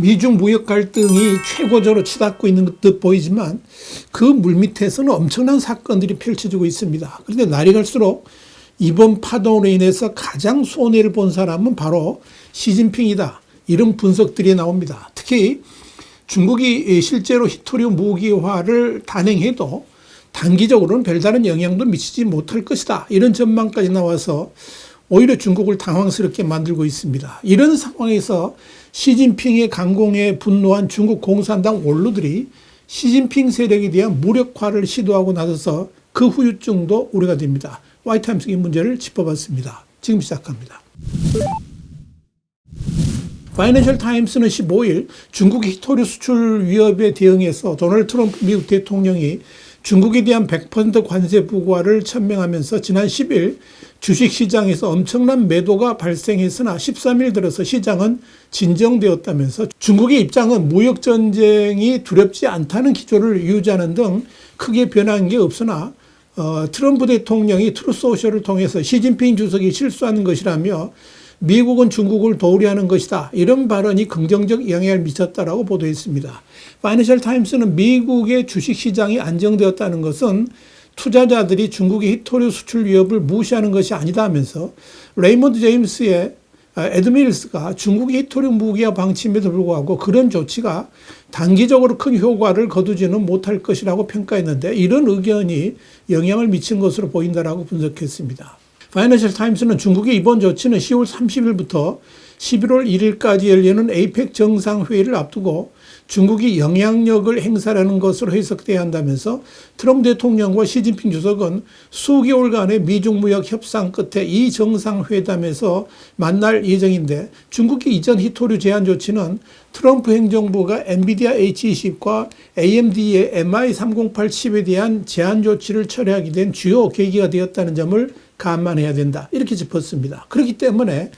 미중 무역 갈등이 최고조로 치닫고 있는 듯 보이지만 그 물밑에서는 엄청난 사건들이 펼쳐지고 있습니다. 그런데 날이 갈수록 이번 파동으로 인해서 가장 손해를 본 사람은 바로 시진핑이다. 이런 분석들이 나옵니다. 특히 중국이 실제로 히토리움 무기화를 단행해도 단기적으로는 별다른 영향도 미치지 못할 것이다. 이런 전망까지 나와서 오히려 중국을 당황스럽게 만들고 있습니다. 이런 상황에서 시진핑의 강공에 분노한 중국 공산당 원로들이 시진핑 세력에 대한 무력화를 시도하고 나서서 그 후유증도 우려가 됩니다. 와이타임스 이 문제를 짚어봤습니다. 지금 시작합니다. 파이낸셜 타임스는 15일 중국 히토리 수출 위협에 대응해서 도널드 트럼프 미국 대통령이 중국에 대한 100% 관세 부과를 천명하면서 지난 10일 주식 시장에서 엄청난 매도가 발생했으나 13일 들어서 시장은 진정되었다면서 중국의 입장은 무역 전쟁이 두렵지 않다는 기조를 유지하는 등 크게 변한 게 없으나 어, 트럼프 대통령이 트루소셜을 통해서 시진핑 주석이 실수하는 것이라며 미국은 중국을 도우려 하는 것이다. 이런 발언이 긍정적 영향을 미쳤다라고 보도했습니다. 파이낸셜 타임스는 미국의 주식 시장이 안정되었다는 것은 투자자들이 중국의 히토리 수출 위협을 무시하는 것이 아니다 하면서 레이먼드 제임스의 에드밀스가 중국의 히토리 무기화 방침에도 불구하고 그런 조치가 단기적으로 큰 효과를 거두지는 못할 것이라고 평가했는데 이런 의견이 영향을 미친 것으로 보인다라고 분석했습니다. 파이낸셜 타임스는 중국의 이번 조치는 10월 30일부터 11월 1일까지 열리는 에이펙 정상회의를 앞두고 중국이 영향력을 행사하는 것으로 해석돼야 한다면서 트럼프 대통령과 시진핑 주석은 수개월간의 미중 무역 협상 끝에 이 정상회담에서 만날 예정인데 중국의 이전 히토류 제한 조치는 트럼프 행정부가 엔비디아 H20과 AMD의 MI308 칩에 대한 제한 조치를 철회하게 된 주요 계기가 되었다는 점을 감안해야 된다. 이렇게 짚었습니다. 그렇기 때문에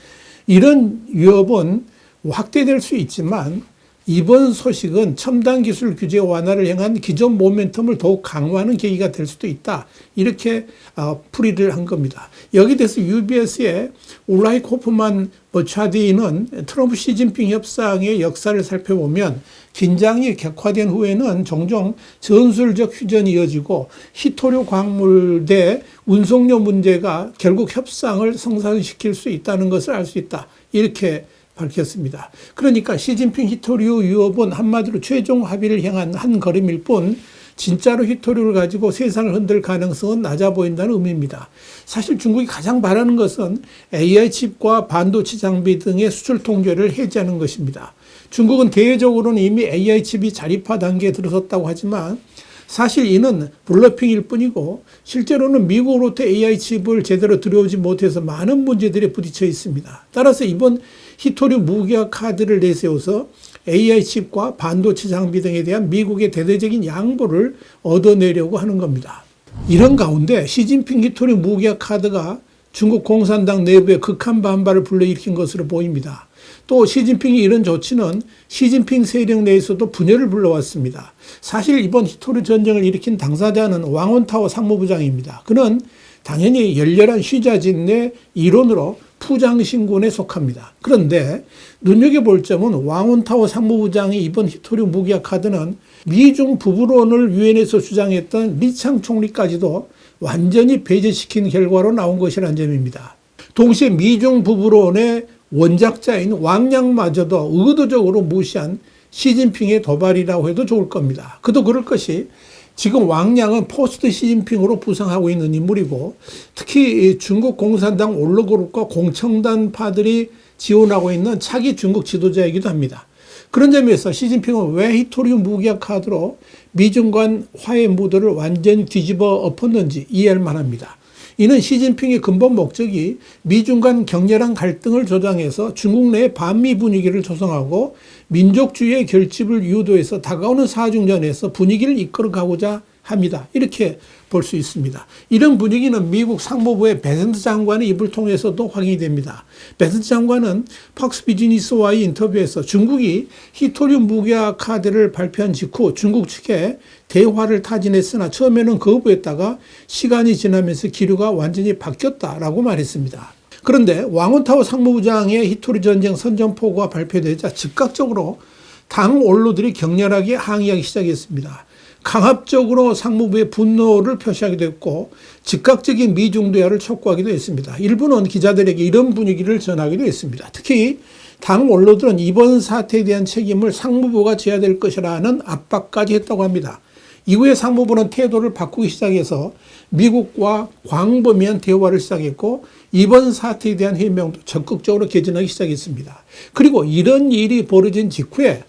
이런 위협은 확대될 수 있지만 이번 소식은 첨단 기술 규제 완화를 향한 기존 모멘텀을 더욱 강화하는 계기가 될 수도 있다. 이렇게 어, 풀이를 한 겁니다. 여기 대해서 UBS의 울라이 코프만 버차디는 트럼프 시진핑 협상의 역사를 살펴보면 긴장이 격화된 후에는 종종 전술적 휴전이 이어지고 히토류 광물 대 운송료 문제가 결국 협상을 성사시킬 수 있다는 것을 알 수 있다. 이렇게 밝혔습니다. 그러니까 시진핑 히토류 유업은 한마디로 최종 합의를 향한 한 걸음일 뿐 진짜로 히토류를 가지고 세상을 흔들 가능성은 낮아 보인다는 의미입니다. 사실 중국이 가장 바라는 것은 AI 칩과 반도체 장비 등의 수출 통제를 해제하는 것입니다. 중국은 대외적으로는 이미 AI 칩이 자립화 단계에 들어섰다고 하지만 사실 이는 블러핑일 뿐이고 실제로는 미국으로부터 AI 칩을 제대로 들여오지 못해서 많은 문제들이 부딪혀 있습니다. 따라서 이번 히토류 무기화 카드를 내세워서 AI 칩과 반도체 장비 등에 대한 미국의 대대적인 양보를 얻어내려고 하는 겁니다. 이런 가운데 시진핑 히토류 무기화 카드가 중국 공산당 내부에 극한 반발을 불러일으킨 것으로 보입니다. 또 시진핑이 이런 조치는 시진핑 세력 내에서도 분열을 불러왔습니다. 사실 이번 히토르 전쟁을 일으킨 당사자는 왕원타워 상무부장입니다. 그는 당연히 열렬한 쉬자진 내 일원으로 푸장신군에 속합니다. 그런데 눈여겨볼 점은 왕원타워 상무부장의 이번 히토류 무기화 카드는 미중 부부론을 유엔에서 주장했던 리창 총리까지도 완전히 배제시킨 결과로 나온 것이라는 점입니다. 동시에 미중 부부론의 원작자인 왕양마저도 의도적으로 무시한 시진핑의 도발이라고 해도 좋을 겁니다. 그도 그럴 것이 지금 왕양은 포스트 시진핑으로 부상하고 있는 인물이고 특히 중국 공산당 올로그룹과 공청단파들이 지원하고 있는 차기 중국 지도자이기도 합니다. 그런 점에서 시진핑은 왜 히토리움 무기화 카드로 미중 간 화해 무드를 완전히 뒤집어 엎었는지 이해할 만합니다. 이는 시진핑의 근본 목적이 미중 간 격렬한 갈등을 조장해서 중국 내의 반미 분위기를 조성하고 민족주의의 결집을 유도해서 다가오는 사중전에서 분위기를 이끌어가고자 합니다. 이렇게 볼 수 있습니다. 이런 분위기는 미국 상무부의 베센트 장관의 입을 통해서도 확인이 됩니다. 베센트 장관은 팍스 비즈니스와의 인터뷰에서 중국이 히토리움 무기화 카드를 발표한 직후 중국 측에 대화를 타진했으나 처음에는 거부했다가 시간이 지나면서 기류가 완전히 바뀌었다라고 말했습니다. 그런데 왕원타워 상무부장의 히토리 전쟁 선전포고가 발표되자 즉각적으로 당 원로들이 격렬하게 항의하기 시작했습니다. 강압적으로 상무부의 분노를 표시하게 됐고 즉각적인 미중 대화를 촉구하기도 했습니다. 일부는 기자들에게 이런 분위기를 전하기도 했습니다. 특히 당 원로들은 이번 사태에 대한 책임을 상무부가 져야 될 것이라는 압박까지 했다고 합니다. 이후에 상무부는 태도를 바꾸기 시작해서 미국과 광범위한 대화를 시작했고 이번 사태에 대한 해명도 적극적으로 개진하기 시작했습니다. 그리고 이런 일이 벌어진 직후에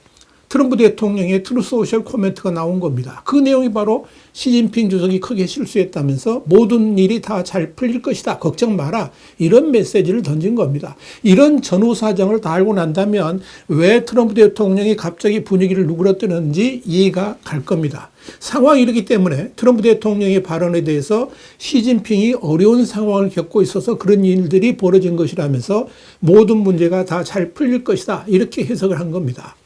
트럼프 대통령의 트루 소셜 코멘트가 나온 겁니다. 그 내용이 바로 시진핑 주석이 크게 실수했다면서 모든 일이 다 잘 풀릴 것이다. 걱정 마라. 이런 메시지를 던진 겁니다. 이런 전후 사정을 다 알고 난다면 왜 트럼프 대통령이 갑자기 분위기를 누그러뜨는지 이해가 갈 겁니다. 상황이 이렇기 때문에 트럼프 대통령의 발언에 대해서 시진핑이 어려운 상황을 겪고 있어서 그런 일들이 벌어진 것이라면서 모든 문제가 다 잘 풀릴 것이다. 이렇게 해석을 한 겁니다.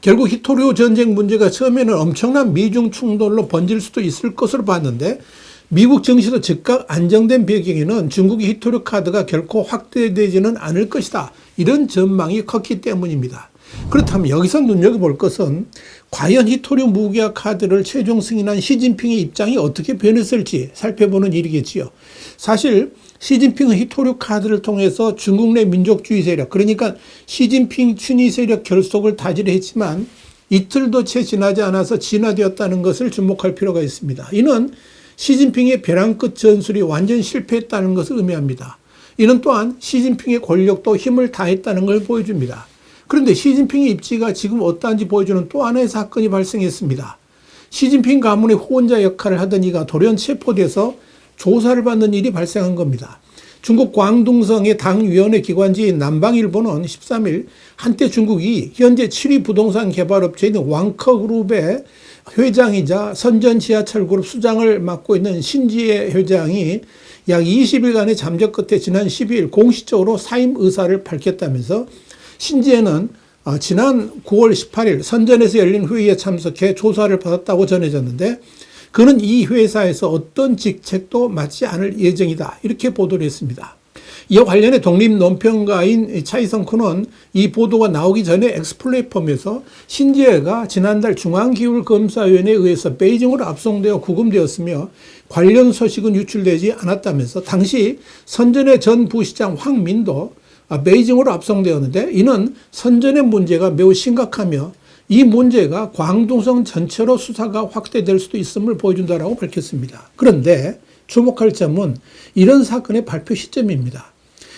결국 히토리오 전쟁 문제가 처음에는 엄청난 미중 충돌로 번질 수도 있을 것으로 봤는데 미국 정치도 즉각 안정된 배경에는 중국의 히토리오 카드가 결코 확대되지는 않을 것이다. 이런 전망이 컸기 때문입니다. 그렇다면 여기서 눈여겨볼 것은 과연 히토리오 무기화 카드를 최종 승인한 시진핑의 입장이 어떻게 변했을지 살펴보는 일이겠지요. 사실 시진핑은 히토류 카드를 통해서 중국 내 민족주의 세력, 그러니까 시진핑 춘위 세력 결속을 다지려 했지만 이틀도 채 지나지 않아서 진화되었다는 것을 주목할 필요가 있습니다. 이는 시진핑의 벼랑 끝 전술이 완전 실패했다는 것을 의미합니다. 이는 또한 시진핑의 권력도 힘을 다했다는 걸 보여줍니다. 그런데 시진핑의 입지가 지금 어떠한지 보여주는 또 하나의 사건이 발생했습니다. 시진핑 가문의 후원자 역할을 하던 이가 돌연 체포돼서 조사를 받는 일이 발생한 겁니다. 중국 광둥성의 당위원회 기관지인 남방일보는 13일 한때 중국이 현재 7위 부동산 개발업체인 왕커그룹의 회장이자 선전 지하철그룹 수장을 맡고 있는 신지혜 회장이 약 20일간의 잠적 끝에 지난 12일 공식적으로 사임 의사를 밝혔다면서 신지혜는 어, 지난 9월 18일 선전에서 열린 회의에 참석해 조사를 받았다고 전해졌는데 그는 이 회사에서 어떤 직책도 맡지 않을 예정이다. 이렇게 보도를 했습니다. 이와 관련해 독립 논평가인 차이성 크는 이 보도가 나오기 전에 엑스플레이폼에서 신지혜가 지난달 중앙기후검사위원회에 의해서 베이징으로 압송되어 구금되었으며 관련 소식은 유출되지 않았다면서 당시 선전의 전 부시장 황민도 베이징으로 압송되었는데 이는 선전의 문제가 매우 심각하며 이 문제가 광둥성 전체로 수사가 확대될 수도 있음을 보여준다라고 밝혔습니다. 그런데 주목할 점은 이런 사건의 발표 시점입니다.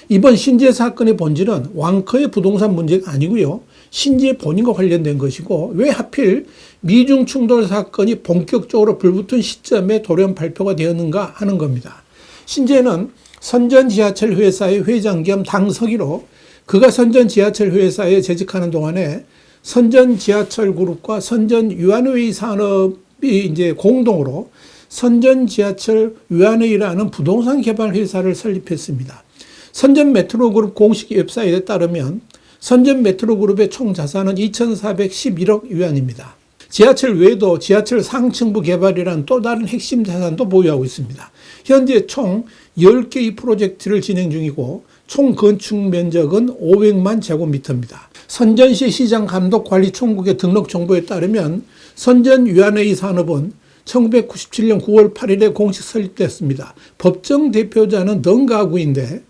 이번 신재 사건의 본질은 왕커의 부동산 문제가 아니고요. 신재 본인과 관련된 것이고 왜 하필 미중 충돌 사건이 본격적으로 불붙은 시점에 돌연 발표가 되었는가 하는 겁니다. 신재는 선전 지하철 회사의 회장 겸 당서기로 그가 선전 지하철 회사에 재직하는 동안에 선전 지하철 그룹과 선전 유한회의 산업이 이제 공동으로 선전 지하철 유한회의라는 부동산 개발 회사를 설립했습니다. 선전 메트로 그룹 공식 웹사이트에 따르면 선전 메트로 그룹의 총 자산은 2,411억 위안입니다. 지하철 외에도 지하철 상층부 개발이라는 또 다른 핵심 자산도 보유하고 있습니다. 현재 총 10개의 프로젝트를 진행 중이고 총 건축 면적은 500만 제곱미터입니다. 선전시 시장 감독 관리 총국의 등록 정보에 따르면 선전위원회의 산업은 1997년 9월 8일에 공식 설립됐습니다. 법정 대표자는 덩가구인데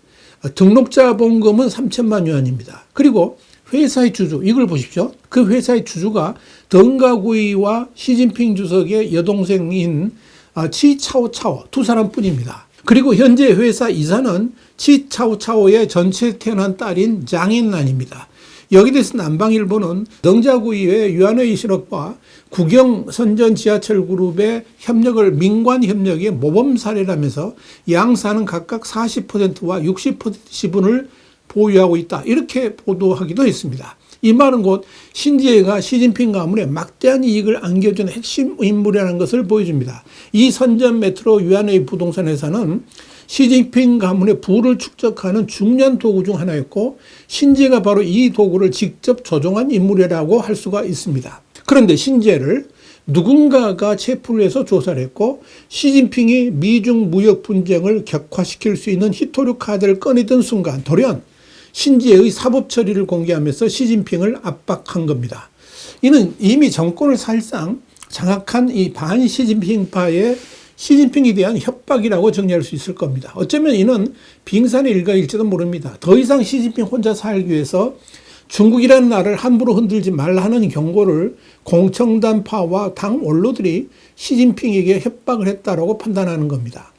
등록자 본금은 3천만 위안입니다. 그리고 회사의 주주, 이걸 보십시오. 그 회사의 주주가 덩가구이와 시진핑 주석의 여동생인 치차오차오 두 사람뿐입니다. 그리고 현재 회사 이사는 치차오차오의 전체 태어난 딸인 장인란입니다. 여기 대해서 남방일보는 덩자구이의 유한의 실업과 국영 선전 지하철 그룹의 협력을 민관 협력의 모범 사례라면서 양사는 각각 40%와 60% 지분을 보유하고 있다. 이렇게 보도하기도 했습니다. 이 말은 곧 신지혜가 시진핑 가문에 막대한 이익을 안겨준 핵심 인물이라는 것을 보여줍니다. 이 선전 메트로 유한의 부동산 회사는 시진핑 가문의 부를 축적하는 중요한 도구 중 하나였고 신재가 바로 이 도구를 직접 조종한 인물이라고 할 수가 있습니다. 그런데 신재를 누군가가 체포를 해서 조사를 했고 시진핑이 미중 무역 분쟁을 격화시킬 수 있는 히토류 카드를 꺼내던 순간 돌연 신지혜의 사법 처리를 공개하면서 시진핑을 압박한 겁니다. 이는 이미 정권을 사실상 장악한 이 반 시진핑파의 시진핑에 대한 협박이라고 정리할 수 있을 겁니다. 어쩌면 이는 빙산의 일각일지도 모릅니다. 더 이상 시진핑 혼자 살기 위해서 중국이라는 나라를 함부로 흔들지 말라 하는 경고를 공청단파와 당 원로들이 시진핑에게 협박을 했다라고 판단하는 겁니다.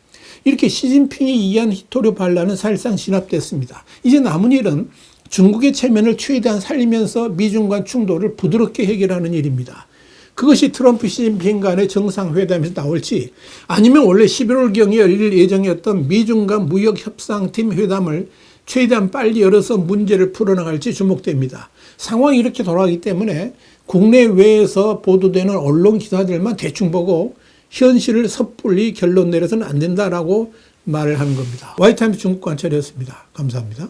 이렇게 시진핑이 이해한 히토류 반란은 사실상 진압됐습니다. 이제 남은 일은 중국의 체면을 최대한 살리면서 미중 간 충돌을 부드럽게 해결하는 일입니다. 그것이 트럼프 시진핑 간의 정상회담에서 나올지 아니면 원래 11월경에 열릴 예정이었던 미중 간 무역협상팀 회담을 최대한 빨리 열어서 문제를 풀어나갈지 주목됩니다. 상황이 이렇게 돌아가기 때문에 국내외에서 보도되는 언론 기사들만 대충 보고 현실을 섣불리 결론 내려서는 안 된다라고 말을 하는 겁니다. 와이타임스 중국 관찰이었습니다. 감사합니다.